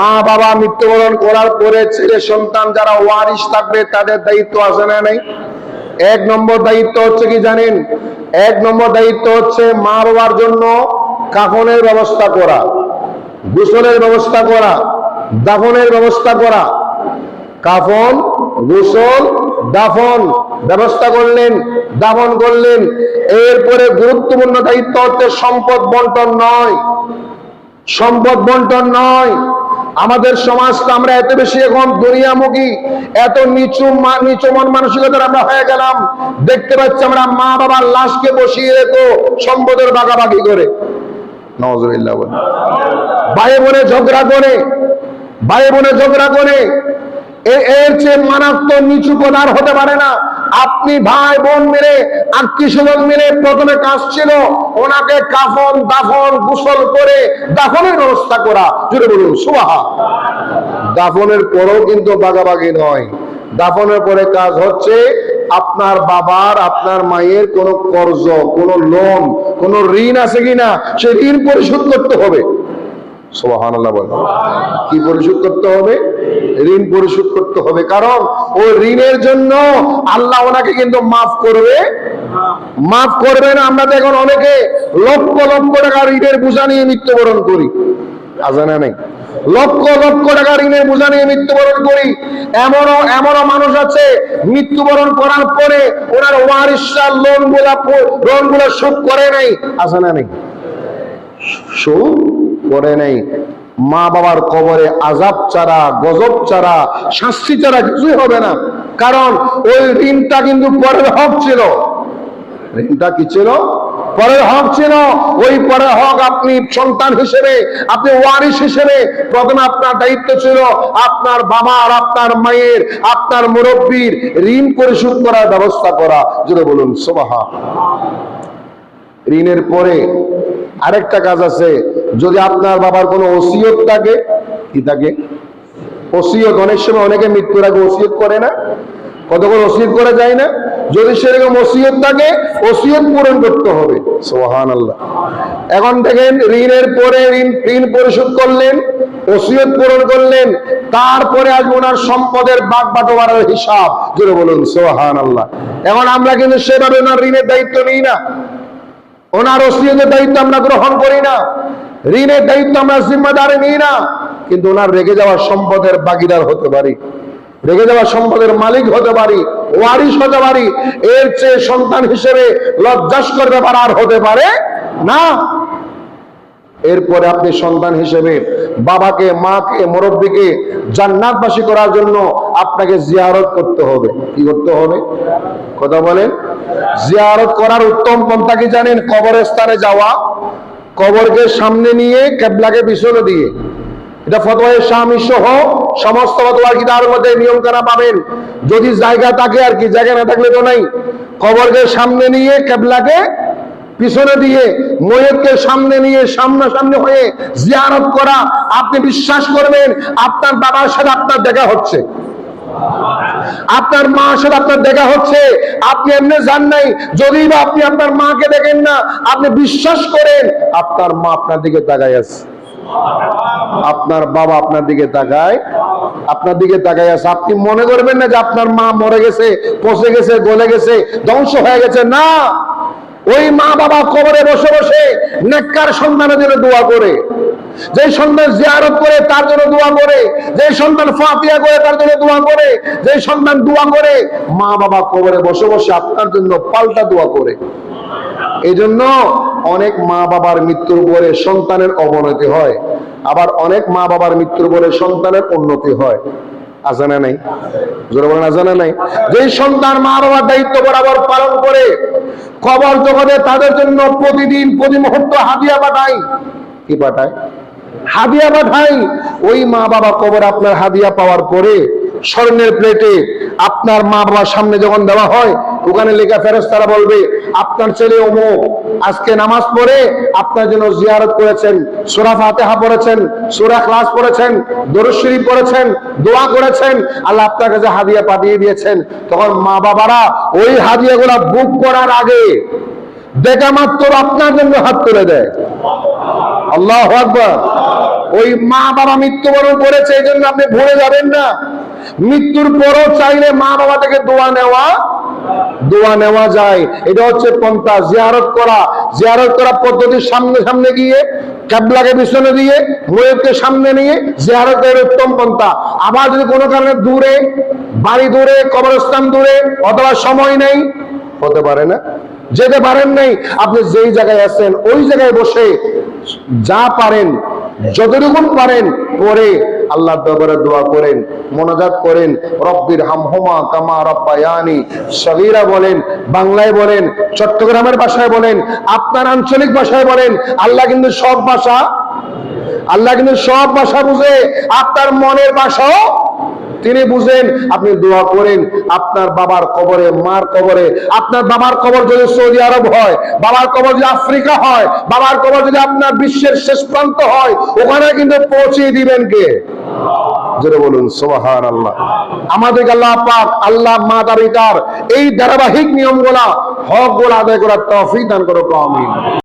মা বাবা মৃত্যুবরণ করার পরে ছেলে সন্তান যারা ওয়ারিশ থাকবে, তাদের দায়িত্ব আছে না নাই? এক নম্বর দায়িত্ব হচ্ছে কি জানেন? এক নম্বর দায়িত্ব হচ্ছে মা বাবার জন্য কাফনের ব্যবস্থা করা, গোসলের ব্যবস্থা করা, দাফনের ব্যবস্থা করা। কাফন, গোসল, দাফন ব্যবস্থা করলেন, দাফন করলেন। এরপরে গুরুত্বপূর্ণ দায়িত্ব হচ্ছে সম্পদ বন্টন নয়। সম্পদ বন্টন নয়। আমাদের সমাজটা আমরা এত বেশি এখন দুনিয়ামুখী, এত নিচু নিচু মন মানসিকতার আমরা হয়ে গেলাম। দেখতে পাচ্ছি আমরা মা বাবার লাশকে বসিয়ে রেখো সম্পদের বাগাবাগি করে। ঝগড়া করে ঝগড়া এর চেয়ে মারাত্মক নিচু আর হতে পারে না। আপনি ভাই বোন মেরে আত্মীয় স্বজন মেরে প্রথমে কাজ ছিল, ওনাকে কাফন, দাফন, গোসল করে দাফনের ব্যবস্থা করা। জুড়ে বলুন সুবাহা দাফনের পরেও কিন্তু বাগাবাগি নয়। দাফনের পরে কাজ হচ্ছে আপনার বাবার, আপনার মায়ের কোনো কর্জ, কোনো লোন, কোনো ঋণ আছে কিনা, সে ঋণ পরিশোধ করতে হবে। কি পরিশোধ করতে হবে? ঋণ পরিশোধ করতে হবে। কারণ ওই ঋণের জন্য আল্লাহ ওনাকে কিন্তু মাফ করবে। মাফ করবে না, আমরা দেখুন অনেকে লক্ষ লক্ষ টাকা ঋণের বোঝা নিয়ে মৃত্যুবরণ করি। আজানা নেই? লক্ষ লক্ষ টাকা ঋণের বোঝা নিয়ে মৃত্যুবরণ করি। এমনও এমনও মানুষ আছে, মৃত্যুবরণ করার পরে ওনার ওয়ারিসার লোনগুলা লোনগুলা শোধ করে নাই। আজানা নেই? শোধ করে নাই। মা বাবার কবরে আজাব চারা গজব চারা শাস্তি চারা কিছুই হবে না। কারণ ওই ঋণটা কিন্তু পরের হক ছিল। ঋণটা কি ছিল? পরের হক ছিল। ওই পরের হক আপনি সন্তান হিসেবে, আপনি ওয়ারিস হিসেবে প্রথমে আপনার দায়িত্ব ছিল আপনার বাবার আপনার মায়ের, আপনার মুরব্বীর ঋণ পরিশোধ করার ব্যবস্থা করা। যদি বলুন সোবাহা ঋণের পরে আরেকটা কাজ আছে। যদি আপনার বাবার কোনো ওসিয়ত থাকে, কি থাকে? ওসিয়ত, অনেক সময় অনেকে মৃত্যুর আগে ওসিয়ত করে না কতক্ষণ ওসিয়ত করে যায় না? যদি সেরকম ওসিয়ত থাকে, ওসিয়ত পূরণ করতে হবে। সোহান আল্লাহ এখন দেখেন, ঋণের পরে ঋণ ঋণ পরিশোধ করলেন, ওসিয়ত পূরণ করলেন, তারপরে আসবে ওনার সম্পদের বাগ বাটোয়ারার হিসাব। জুড়ে বলুন সোহান আল্লাহ এখন আমরা কিন্তু সেভাবে ওনার ঋণের দায়িত্ব নিই না। ওনার ওসিয়তের দায়িত্ব আমরা গ্রহণ করি না। ঋণের দায়িত্ব আমরা জিম্মাদারে নিই না, কিন্তু ওনার রেগে যাওয়া সম্পদের বাগিদার হতে পারি, রেগে যাওয়া সম্পদের মালিক হতে পারি, ওয়ারিশ হতে পারি, এর চেয়ে সন্তান হিসেবে লজ্জাস্কর ব্যাপার আর হতে পারে না। এরপরে আপনি সন্তান হিসেবে বাবাকে, মাকে, মুরব্বীকে জান্নাতবাসী করার জন্য আপনাকে জিয়ারত করতে হবে। কি করতে হবে? কথা বলেন। জিয়ারত করার উত্তম পন্থা কি জানেন? কবরের স্থানে যাওয়া। কবরকে সামনে নিয়ে কেবলাকে পিছনে দিয়ে। এটা ফতোয়া স্বামী সহ সমস্ত ফতোয়া কিতাবের মধ্যে নিয়ম করা পাবেন? যদি জায়গা থাকে আর কি, জায়গা না থাকলে তো নাই। কবরকে সামনে নিয়ে কেবলাকে পিছনে দিয়ে ময়ূরকে সামনে নিয়ে সামনাসামনি হয়ে জিয়ারত করা। আপনি বিশ্বাস করবেন, আপনার বাবার সাথে আপনার দেখা হচ্ছে। আপনার মার সাথে আপনার দেখা হচ্ছে, আপনি এমনি জান নাই। যদি বা আপনি আপনার মাকে দেখেন না, আপনি বিশ্বাস করেন, আপনার মা আপনার দিকে তাকায় আছে। আপনার বাবা আপনার দিকে তাকায়, আপনার দিকে তাকায় আছে। আপনি মনে করবেন না যে আপনার মা মরে গেছে, পচে গেছে, গলে গেছে, ধ্বংস হয়ে গেছে। না! ওই মা বাবা কবরে বসে বসে নেককার সন্তানের জন্য দোয়া করে। যে সন্তান জিয়ারত করে, তার জন্য দোয়া করে। যে সন্তান ফাতিয়া করে, তার জন্য দোয়া করে। যে সন্তান দোয়া করে মা বাবা কবরে বসে বসে আপনার জন্য পাল্টা দোয়া করে। এই জন্য অনেক মা বাবার মৃত্যুর পরে সন্তানের অবনতি হয়। আবার অনেক মা বাবার মৃত্যুর পরে সন্তানের উন্নতি হয়। আজানা নাই? জোরে বলেন আজানা নাই? যেই সন্তান মা বাবার দায়িত্ব বরাবর পালন করে, কবর জগতে তাদের জন্য প্রতিদিন, প্রতি মুহূর্ত হাদিয়া পাঠায়। কি পাঠায়? হাদিয়া পাঠাই। ওই মা বাবা কবর আপনার হাদিয়া পাওয়ার পরে স্বর্ণের প্লেটে আপনার মা বাবার সামনে যখন দেওয়া হয়, ওখানে লেখা ফেরস তারা বলবে, আপনার ছেলে অমুক, আজকে নামাজ পড়ে আপনার জন্য জিয়ারত করেছেন, সুরা ফাতেহা পড়েছেন, সুরা ক্লাস পড়েছেন, দরুদ পড়েছেন, দোয়া করেছেন, আল্লাহ আপনার কাছে হাদিয়া পাঠিয়ে দিয়েছেন। তখন মা বাবারা ওই হাদিয়াগুলা বুক করার আগে দেখা মাত্র আপনার জন্য হাত তুলে দেয়। আল্লাহ ওই মা বাবা মৃত্যুবরণ করেছে, এই জন্য আপনি ভুলে যাবেন না। মৃত্যুর পরও চাইলে মা বাবা থেকে দোয়া নেওয়া দোয়া নেওয়া যায়। এটা হচ্ছে পন্থা, জিয়ারত করা। জিয়ারত করা পদ্ধতির সামনে সামনে গিয়ে ক্যাবলাকে পিছনে দিয়ে ময়ূরকে সামনে নিয়ে জিয়ারতের উত্তম পন্থা। আবার যদি কোনো কারণে দূরে, বাড়ি দূরে, কবরস্থান দূরে, অথবা সময় নেই, হতে পারে না। যেতে পারেন নাই, আপনি যেই জায়গায় আছেন, ওই জায়গায় বসে যা পারেন, যতটুকুন পারেন, পরে আল্লাহ দরবারে দোয়া করেন, মোনাজাত করেন, রব্বির হামহুমা কামা রব্বায়ানি, সগীরা বলেন, বাংলায় বলেন, চট্টগ্রামের ভাষায় বলেন, আপনার আঞ্চলিক ভাষায় বলেন, আল্লাহ কিন্তু সব ভাষা, আল্লাহ কিন্তু সব ভাষা বুঝে আপনার মনের ভাষাও তিনি বুঝেন, আপনি দোয়া করেন, আপনার বাবার কবরে, মার কবরে, আপনার বাবার কবর যদি সৌদি আরব হয়, বাবার কবর যদি আফ্রিকা হয়, বাবার কবর যদি আপনার বিশ্বের শেষ প্রান্ত হয়, ওখানে কিন্তু পৌঁছে দিবেন কে? এই ধারাবাহিক নিয়ম নিয়মগুলা হকগুলা আদায় করার তৌফিক দান করো আমিন।